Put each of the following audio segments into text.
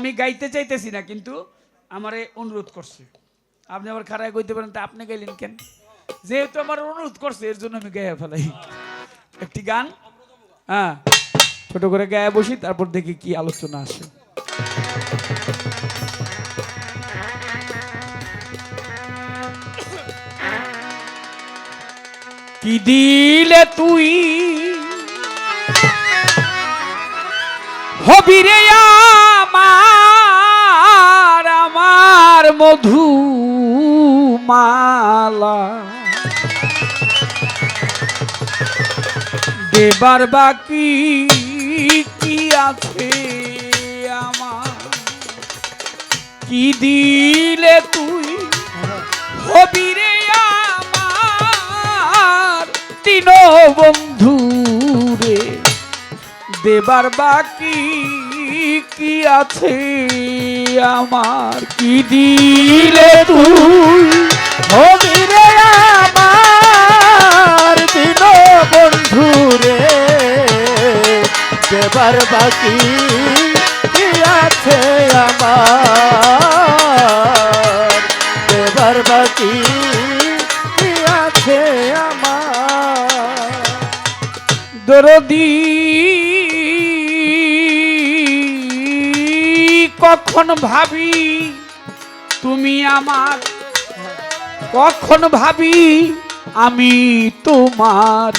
আমি গাইতে চাইতেছি না, কিন্তু আমারে অনুরোধ করছে। আপনি আবার খারাপ কইতে পারেন, তা আপনি গাইলেন কেন? যেহেতু আমার অনুরোধ করছে, এর জন্য আমি গায়ে ফেলাই। একটি গান হ্যাঁ ছোট করে গায়ে বসি, তারপর দেখি কি আলোচনা আসে। কি দিলে তুই? হবি রে আমার আমার মধু মালা দেবার বাকি কি আছে আমার? কি দিলে তুই হবি রে আমার? তিন বন্ধু রে, দেবার বাকি কি আছে? আমার কি দিলে তুই? হবি রে আমার দিন বন্ধু রে। দেবার বাকি কি আছে আমার? দেবার বাকি কি আছে আমার? দরদি কখন ভাবি? তুমি আমার, কখন ভাবি? আমি তোমার,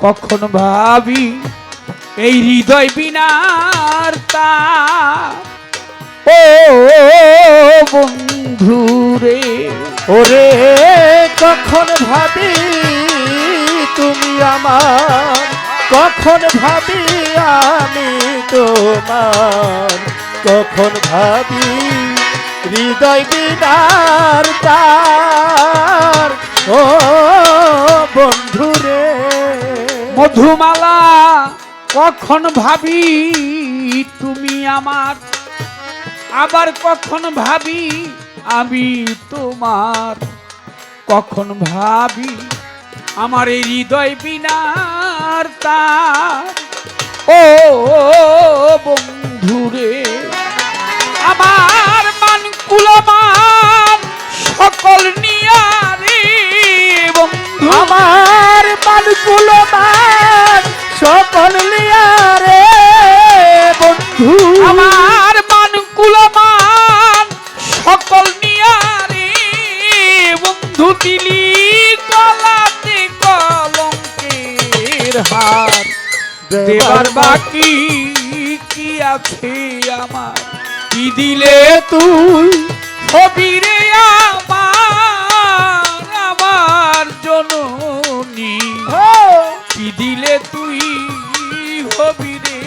কখন ভাবি? এই হৃদয় বিনার তার ও বন্ধু রে ওরে, কখন ভাবি তুমি আমার? কখন ভাবি আমি তোমার? কখন ভাবি, হৃদয় বিদার তার। ও বন্ধুরে মধুমালা, কখন ভাবি তুমি আমার? আবার কখন ভাবি আমি তোমার? কখন ভাবি আমার এই হৃদয় বিনার তার? ও বন্ধুরে আমার মান কুলমান সকল নিয়ারে বন্ধু। আমার মান সকল লিয়ারে বন্ধু। আমার মান কুলমান সকল নিয়ারে বন্ধু। দিলি গলাতে কলঙ্কের হার। দেবার বাকি কি আছে আমার? কি দিলে তুই হবিরে আমার আমার জননী। কি দিলে তুই হবিরে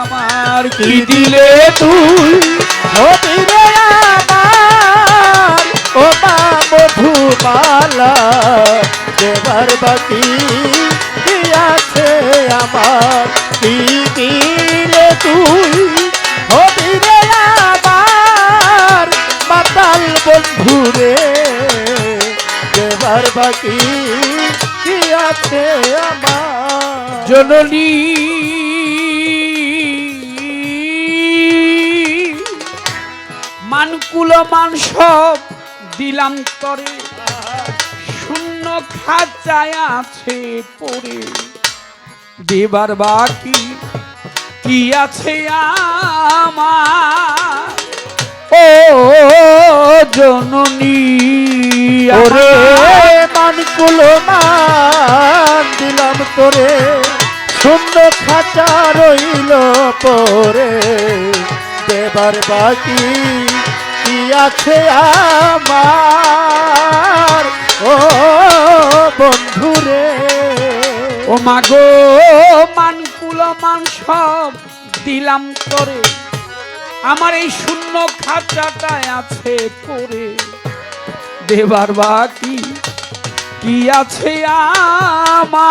আমার? কি দিলে তুই হবি জননী। মানকুল মান সব দিলাম তরে। শূন্য খাঁচায় আছে পড়ে। দেবার বাকি কি আছে আমার? ও জননী ওরে মানকুল মান দিলাম তোরে। শূন্য খাঁচা রইল পরে। দেবার বাকি কি আছে আমার? ও বন্ধুরে। ও মাগো মানকুল মান সব দিলাম করে আমার এই শূন্য খাঁচাটায় আছে পরে। দেবার বাকি কি আছে আমার?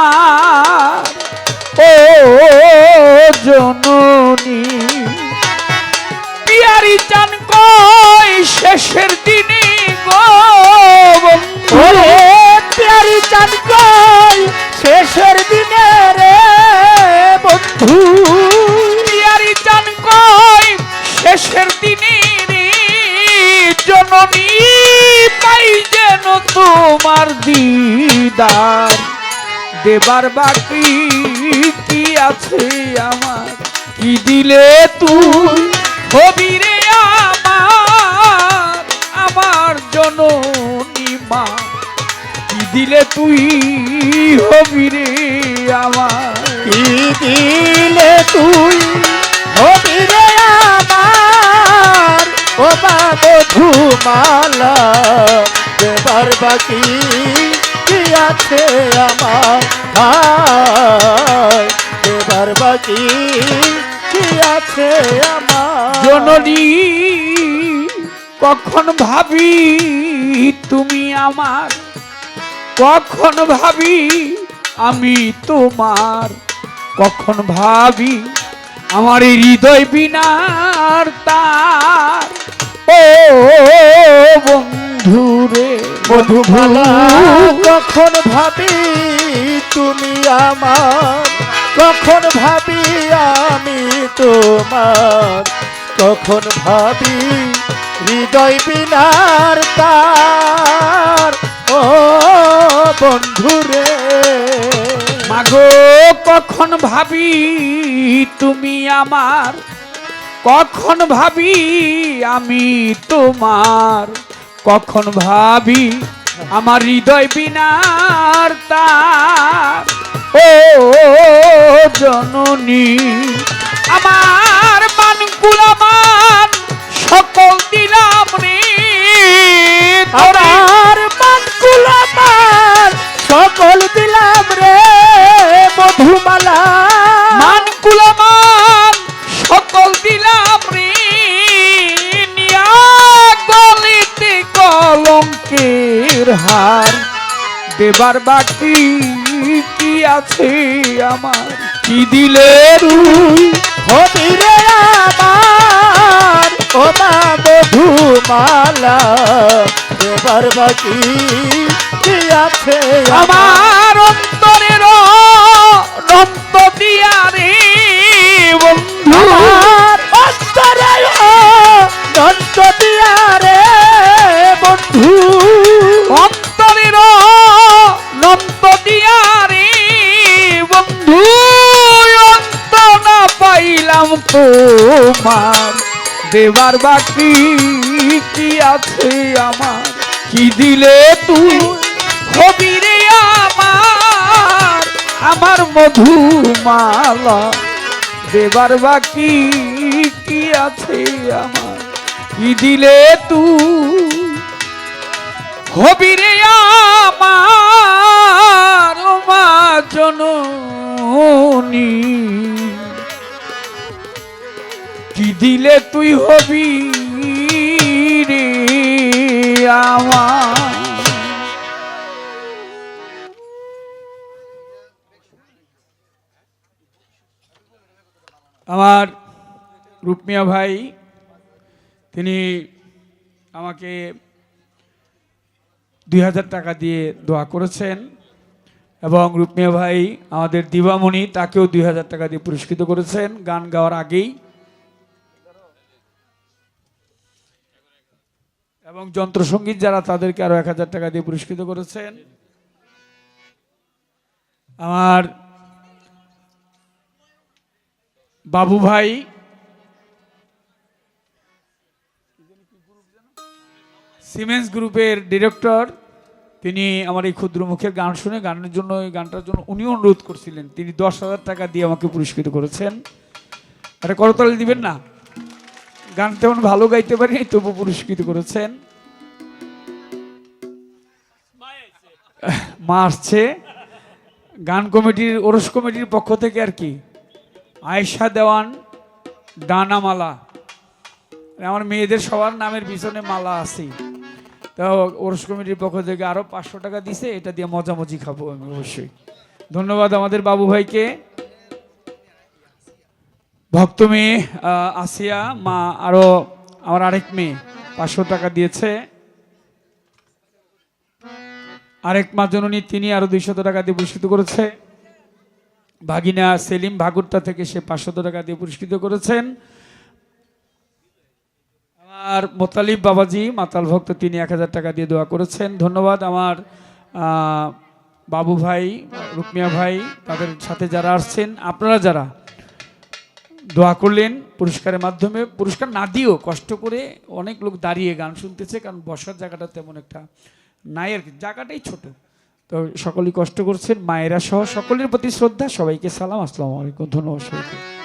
দিদার, দেবার বাকি কি আছে আমার? কি দিলে তুই হবি রে আমার আমার জননী মা? কি দিলে তুই হবি রে আমার? কি দিলে তুই হবি রে আমার? ও মা মধুমালা দেবার বাকি কি আছে আমার দেবার বাকি কি আছে আমার? জননী, কখন ভাবি তুমি আমার? কখন ভাবি আমি তোমার? কখন ভাবি আমার হৃদয় বিনার তার? ও বন্ধুরে মধুমালা। কখন ভাবি তুমি আমার? কখন ভাবি আমি তোমার? কখন ভাবি হৃদয় বিনার তার? ও বন্ধুরে। মাগো কখন ভাবি তুমি আমার? কখন ভাবি আমি তোমার? কখন ভাবি আমার হৃদয় বিনার তার? ও জননী আমার মান আমার সকল দেবার বাকি কি আছে আমার? কি দিলে রুই হবি রে আমার? ও মা মধুমালা দেবার বাকি কি আছে আমার? পাইলাম তোমার। দেবার বাকি কি আছে আমার? কি দিলে তুই? হবি রে আমার আমার মধুমালা। দেবার বাকি কি আছে আমার? কি দিলে তুই? রে আমার মা জননী। দিলে তুই হবি রে আমার। আমার রূপমিয়া ভাই, তিনি আমাকে দুই হাজার টাকা দিয়ে দোয়া করেছেন এবং রূপমিয়া ভাই আমাদের দিবামণি, তাকেও দুই হাজার টাকা দিয়ে পুরস্কৃত করেছেন গান গাওয়ার আগেই। এবং যন্ত্রসঙ্গীত যারা তাদেরকে আরও এক হাজার টাকা দিয়ে পুরস্কৃত করেছেন। আমার বাবু ভাই সিমেন্স গ্রুপের ডিরেক্টর তিনি আমার এই ক্ষুদ্র মুখের গান শুনে, গানের জন্য, এই গানটার জন্য উনি অনুরোধ করছিলেন। তিনি দশ হাজার টাকা দিয়ে আমাকে পুরস্কৃত করেছেন। এটা করতালি দিবেন না? গান তেমন ভালো গাইতে পারিনি, তবু পুরস্কৃত করেছেন। মা আসছে। গান কমিটির, ওরস কমিটির পক্ষ থেকে আর কি। আয়েশা দেওয়ান, ডানা মালা। আমার মেয়েদের সবার নামের পিছনে মালা আছে। তো ওরস কমিটির পক্ষ থেকে আরও পাঁচশো টাকা দিছে, এটা দিয়ে মজামজি খাব আমি অবশ্যই। ধন্যবাদ আমাদের বাবু ভাইকে। ভক্ত মেয়ে আসিয়া, মা, আরও আমার আরেক মেয়ে, পাঁচশো টাকা দিয়েছে। আরেক মা জননী, তিনি আরও দুইশত টাকা দিয়ে পুরস্কৃত করেছে। ভাগিনা সেলিম ভাগুরতা থেকে সে পাঁচশত টাকা দিয়ে পুরস্কৃত করেছেন। আমার মোতালিব বাবাজি, মাতাল ভক্ত, তিনি এক হাজার টাকা দিয়ে দোয়া করেছেন। ধন্যবাদ আমার বাবু ভাই, রুকমিয়া ভাই, তাদের সাথে যারা আসছেন, আপনারা যারা দোয়া করলেন পুরস্কারের মাধ্যমে। পুরস্কার না দিয়েও কষ্ট করে অনেক লোক দাঁড়িয়ে গান শুনতেছে, কারণ বসার জায়গাটা তেমন একটা নাই আর কি। জায়গাটাই ছোট। তো সকলেই কষ্ট করছেন, মায়েরা সহ সকলের প্রতি শ্রদ্ধা, সবাইকে সালাম, আসসালামু আলাইকুম, ধন্যবাদ সবাইকে।